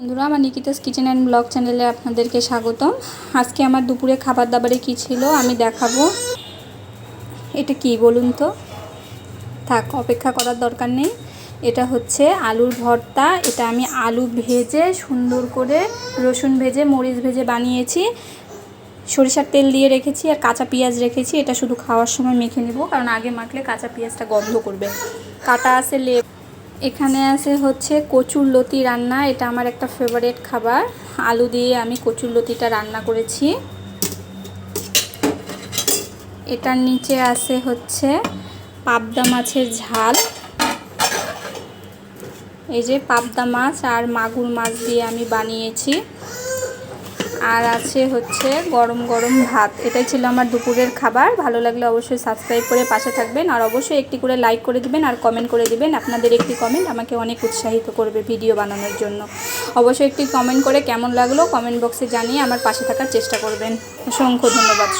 বন্ধুরা, আমার নিকিতাস kitchen and blog চ্যানেলে আপনাদেরকে স্বাগতম। আজকে আমার দুপুরে খাবার দাবারে কী ছিল আমি দেখাবো। এটা কি বলুন তো? থাক, অপেক্ষা করার দরকার নেই। এটা হচ্ছে আলুর ভর্তা। এটা আমি আলু ভেজে, সুন্দর করে রসুন ভেজে, মরিচ ভেজে বানিয়েছি। সরিষার তেল দিয়ে রেখেছি আর কাঁচা পেঁয়াজ রেখেছি। এটা শুধু খাওয়ার সময় মেখে নেব, কারণ আগে মাখলে কাঁচা পেঁয়াজটা গন্ধ করবে। কাটা আছে লেপ এখানে আছে হচ্ছে কচুর লতি রান্না, এটা আমার একটা ফেভারেট খাবার। আলু দিয়ে আমি কচুর লতিটা রান্না করেছি। এটার নিচে আছে হচ্ছে পাবদা মাছের ঝাল। এই যে পাবদা মাছ আর মাগুর মাছ দিয়ে আমি বানিয়েছি। আর আছে হচ্ছে গরম গরম ভাত। এটাই ছিল আমার দুপুরের খাবার। ভালো লাগলে অবশ্যই সাবস্ক্রাইব করে পাশে থাকবেন। আর অবশ্যই একটি করে লাইক করে দিবেন আর কমেন্ট করে দিবেন। আপনাদের একটি কমেন্ট আমাকে অনেক উৎসাহিত করবে ভিডিও বানানোর জন্য। অবশ্যই একটি কমেন্ট করে কেমন লাগল কমেন্ট বক্সে জানিয়ে আমার পাশে থাকার চেষ্টা করবেন। অসংখ্য ধন্যবাদ।